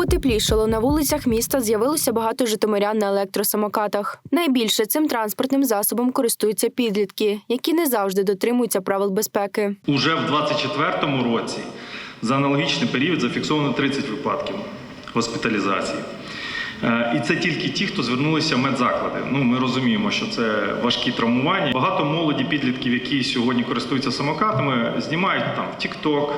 потеплішало на вулицях міста з'явилося багато житомирян на електросамокатах. Найбільше цим транспортним засобом користуються підлітки, які не завжди дотримуються правил безпеки. Уже в 2024 році за аналогічний період зафіксовано 30 випадків госпіталізації. Е, І це тільки ті, хто звернулися в медзаклади. Ну, ми розуміємо, що це важкі травмування. Багато молоді підлітків, які сьогодні користуються самокатами, знімають там в TikTok,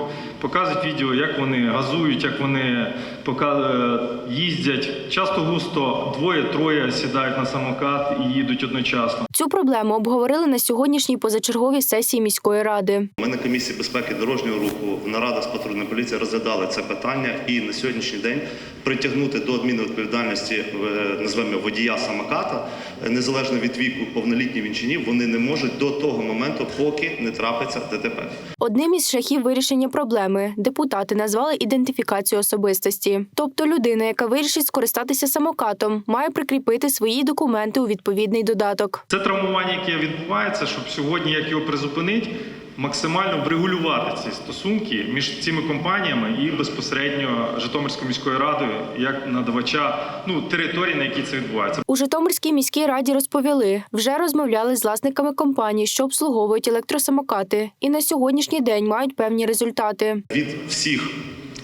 показують відео, як вони газують, як вони е, їздять. Часто густо двоє-троє сідають на самокат і їдуть одночасно. Цю проблему обговорили на сьогоднішній позачерговій сесії міської ради. Ми на комісії безпеки дорожнього руху нарада з патрульної поліції розглядали це питання і на сьогоднішній день притягнути до адмінної відповідальності е, називаємо водія самоката, е, незалежно від віку, повнолітніх він чи ні, вони не можуть до того моменту, поки не трапиться ДТП. Одним із шляхів вирішення проблеми депутати назвали ідентифікацію особистості. Тобто людина, яка вирішить скористатися самокатом, має прикріпити свої документи у відповідний додаток. Це травмування, яке відбувається, щоб сьогодні, як його призупинить, максимально врегулювати ці стосунки між цими компаніями і безпосередньо Житомирською міською радою як надавача ну території, на якій це відбувається. У Житомирській міській раді розповіли, вже розмовляли з власниками компаній, що обслуговують електросамокати, і на сьогоднішній день мають певні результати. Від всіх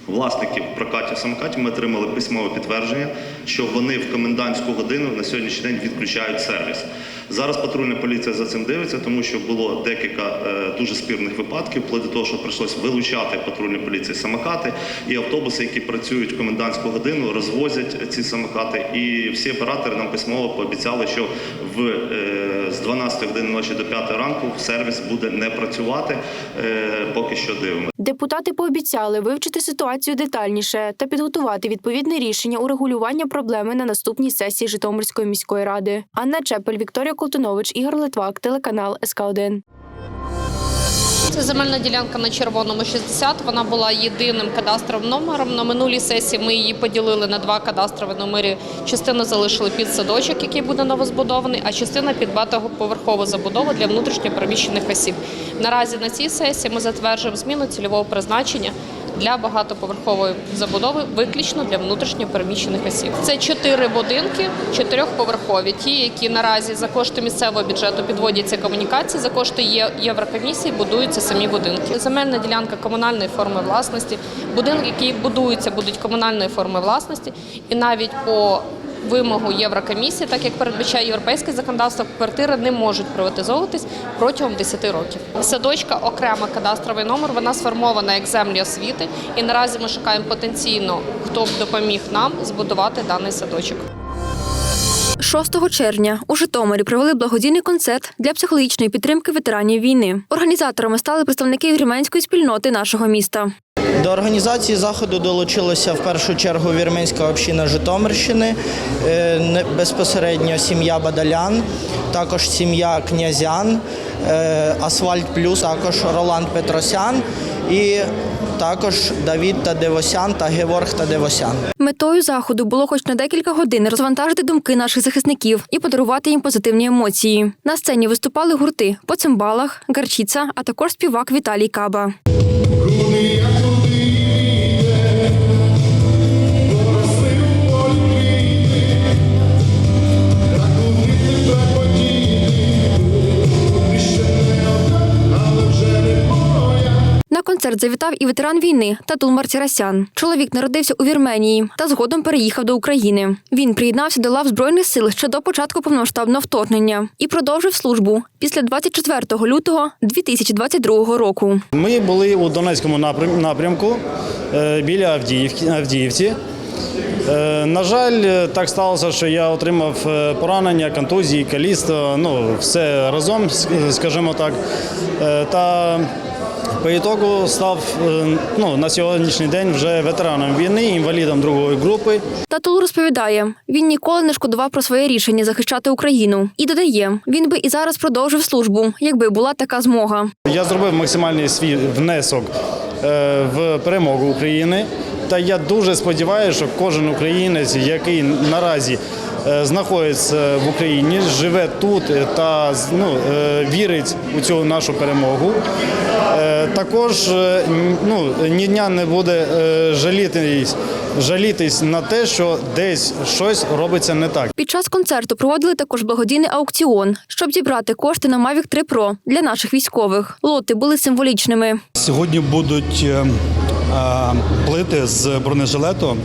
власників прокатів самокатів ми отримали письмове підтвердження, що вони в комендантську годину на сьогоднішній день відключають сервіс. Зараз патрульна поліція за цим дивиться, тому що було декілька е, дуже спірних випадків, вплоть до того, що прийшлось вилучати патрульній поліції самокати і автобуси, які працюють в комендантську годину, розвозять ці самокати. І всі оператори нам письмово пообіцяли, що в е, з 12 години ночі до 5 ранку сервіс буде не працювати. Е, поки що дивимося. Депутати пообіцяли вивчити ситуацію детальніше та підготувати відповідне рішення урегулювання проблеми на наступній сесії Житомирської міської ради. Анна Чепель, Вікторія Колтунович, Ігор Литвак, телеканал СК 1 Це земельна ділянка на червоному 60. Вона була єдиним кадастровим номером. На минулій сесії ми її поділили на два кадастрові номери. Частину залишили під садочок, який буде новозбудований, а частина під багатоповерхову забудову для внутрішньопереміщених осіб. Наразі на цій сесії ми затверджуємо зміну цільового призначення. Для багатоповерхової забудови виключно для внутрішньопереміщених осіб. Це чотири будинки, чотирьохповерхові. Ті, які наразі за кошти місцевого бюджету підводяться комунікації, за кошти Єврокомісії будуються самі будинки. Земельна ділянка комунальної форми власності. Будинки, які будуються, будуть комунальної форми власності, і навіть по Вимогу Єврокомісії, так як передбачає європейське законодавство, квартири не можуть приватизовуватись протягом 10 років. Садочка окрема кадастровий номер, вона сформована як землі освіти, і наразі ми шукаємо потенційно, хто б допоміг нам збудувати даний садочок. 6 червня у Житомирі провели благодійний концерт для психологічної підтримки ветеранів війни. Організаторами стали представники вірменської спільноти нашого міста. До організації заходу долучилася в першу чергу вірменська община Житомирщини, е, безпосередньо сім'я Бадалян, також сім'я Князян, е, Асфальт Плюс, також Роланд Петросян і також Давід Тадевосян та Геворг Тадевосян. Метою заходу було хоч на декілька годин розвантажити думки наших захисників і подарувати їм позитивні емоції. На сцені виступали гурти по цимбалах, гарчіца, а також співак Віталій Каба. Концерт завітав і ветеран війни Татул Мартірасян. Чоловік народився у Вірменії та згодом переїхав до України. Він приєднався до лав збройних сил ще до початку повномасштабного вторгнення і продовжив службу після 24 лютого 2022 року. Ми були у Донецькому напрям- напрямку е, біля Авдіївки, Авдіївці. Е, На жаль, так сталося, що я отримав е, поранення, контузії, каліцтво, ну все разом, ск- скажімо так. Та по ітогу став е, ну, на сьогоднішній день вже ветераном війни, інвалідом другої групи. Татул розповідає, він ніколи не шкодував про своє рішення захищати Україну і додає, він би і зараз продовжив службу, якби була така змога. Я зробив максимальний свій внесок е, в перемогу України. Та я дуже сподіваюся, що кожен українець, який наразі е, знаходиться в Україні, живе тут е, та з- ну, е, вірить у цю нашу перемогу. Також ну, ні дня не буде жалітись, жалітись на те, що десь щось робиться не так. Під час концерту проводили також благодійний аукціон, щоб зібрати кошти на Mavic 3 Pro для наших військових. Лоти були символічними. Сьогодні будуть плити з бронежилету,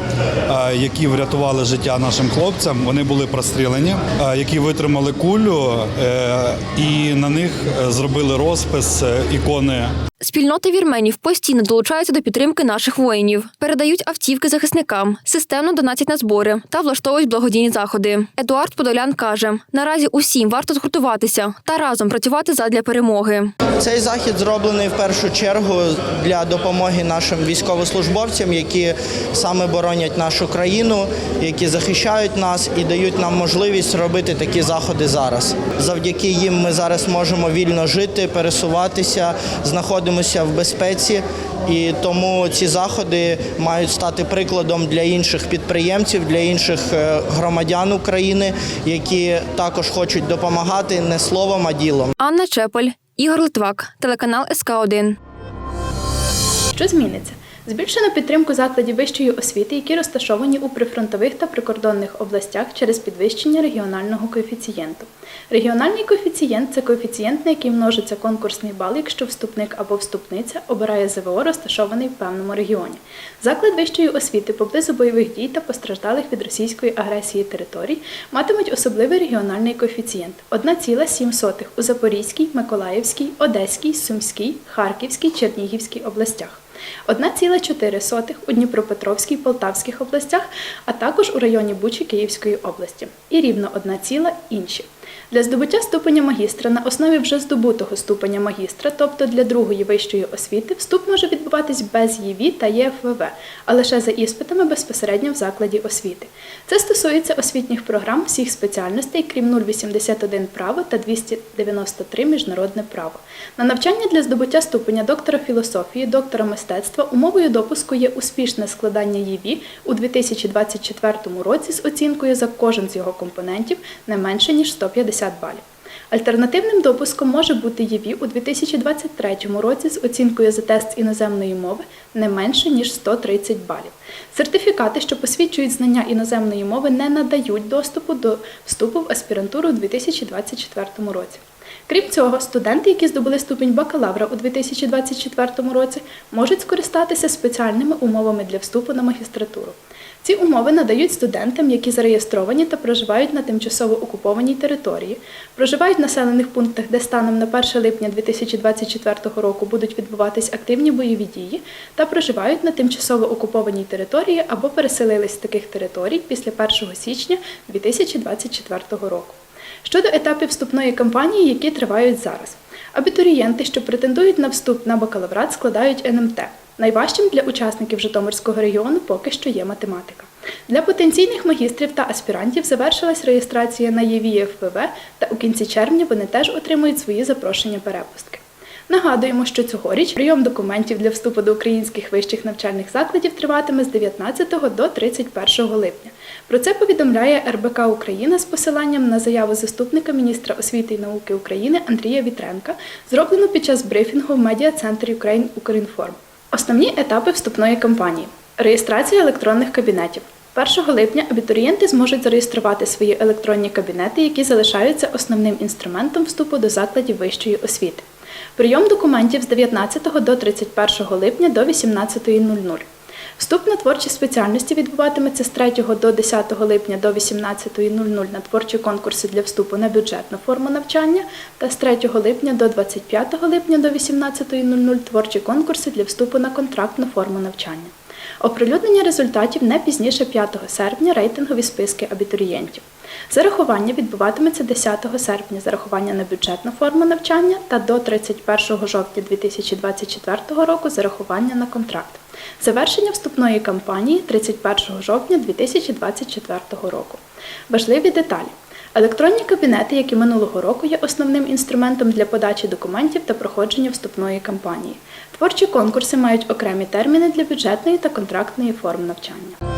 е, які врятували життя нашим хлопцям. Вони були прострілені, е, які витримали кулю, е, і на них е, зробили розпис е, ікони Спільнота вірменів постійно долучаються до підтримки наших воїнів, передають автівки захисникам, системно донатять на збори та влаштовують благодійні заходи. Едуард Подолян каже: наразі усім варто згуртуватися та разом працювати задля перемоги. Цей захід зроблений в першу чергу для допомоги нашим військовослужбовцям, які саме боронять нашу країну, які захищають нас і дають нам можливість робити такі заходи зараз. Завдяки їм ми зараз можемо вільно жити, пересуватися, знаходимося в безпеці. І тому ці заходи мають стати прикладом для інших підприємців, для інших е, громадян України, які також хочуть допомагати не словом, а ділом. Анна Чепель, Ігор Литвак, телеканал СК 1 Що зміниться? Збільшено підтримку закладів вищої освіти, які розташовані у прифронтових та прикордонних областях через підвищення регіонального коефіцієнту. Регіональний коефіцієнт це коефіцієнт, на який множиться конкурсний бал, якщо вступник або вступниця обирає ЗВО, розташований в певному регіоні. Заклад вищої освіти поблизу бойових дій та постраждалих від російської агресії територій матимуть особливий регіональний коефіцієнт 1,7 у Запорізькій, Миколаївській, Одеській, Сумській, Харківській, Чернігівській областях. 1,4 у Дніпропетровській, Полтавських областях, а також у районі Бучі Київської області. І рівно 1 ціла інші. Для здобуття ступеня магістра на основі вже здобутого ступеня магістра, тобто для другої вищої освіти, вступ може відбуватись без ЄВІ та ЄФВВ, а лише за іспитами безпосередньо в закладі освіти. Це стосується освітніх програм всіх спеціальностей, крім 081 право та 293 міжнародне право. На навчання для здобуття ступеня доктора філософії, доктора мистецтва умовою допуску є успішне складання ЄВІ у 2024 році з оцінкою за кожен з його компонентів не менше ніж 150 балів. Альтернативним допуском може бути ЄВІ у 2023 році з оцінкою за тест іноземної мови не менше ніж 130 балів. Сертифікати, що посвідчують знання іноземної мови, не надають доступу до вступу в аспірантуру у 2024 році. Крім цього, студенти, які здобули ступінь бакалавра у 2024 році, можуть скористатися спеціальними умовами для вступу на магістратуру. Ці умови надають студентам, які зареєстровані та проживають на тимчасово окупованій території, проживають в населених пунктах, де станом на 1 липня 2024 року будуть відбуватись активні бойові дії, та проживають на тимчасово окупованій території або переселились з таких територій після 1 січня 2024 року. Щодо етапів вступної кампанії, які тривають зараз. Абітурієнти, що претендують на вступ на бакалаврат, складають НМТ. Найважчим для учасників Житомирського регіону поки що є математика. Для потенційних магістрів та аспірантів завершилась реєстрація на ЄВІ-ФВВ, та у кінці червня вони теж отримують свої запрошення перепустки. Нагадуємо, що цьогоріч прийом документів для вступу до українських вищих навчальних закладів триватиме з 19 до 31 липня. Про це повідомляє РБК Україна з посиланням на заяву заступника міністра освіти і науки України Андрія Вітренка, зроблену під час брифінгу в медіа-центрі Україн Укрінформ. Основні етапи вступної кампанії: реєстрація електронних кабінетів. 1 липня абітурієнти зможуть зареєструвати свої електронні кабінети, які залишаються основним інструментом вступу до закладів вищої освіти. Прийом документів з 19 до 31 липня до 18.00. Вступ на творчі спеціальності відбуватиметься з 3 до 10 липня до 18.00 на творчі конкурси для вступу на бюджетну форму навчання та з 3 липня до 25 липня до 18.00 творчі конкурси для вступу на контрактну форму навчання. Оприлюднення результатів не пізніше 5 серпня рейтингові списки абітурієнтів. Зарахування відбуватиметься 10 серпня зарахування на бюджетну форму навчання та до 31 жовтня 2024 року зарахування на контракт. Завершення вступної кампанії 31 жовтня 2024 року. Важливі деталі. Електронні кабінети, як і минулого року, є основним інструментом для подачі документів та проходження вступної кампанії. Творчі конкурси мають окремі терміни для бюджетної та контрактної форм навчання.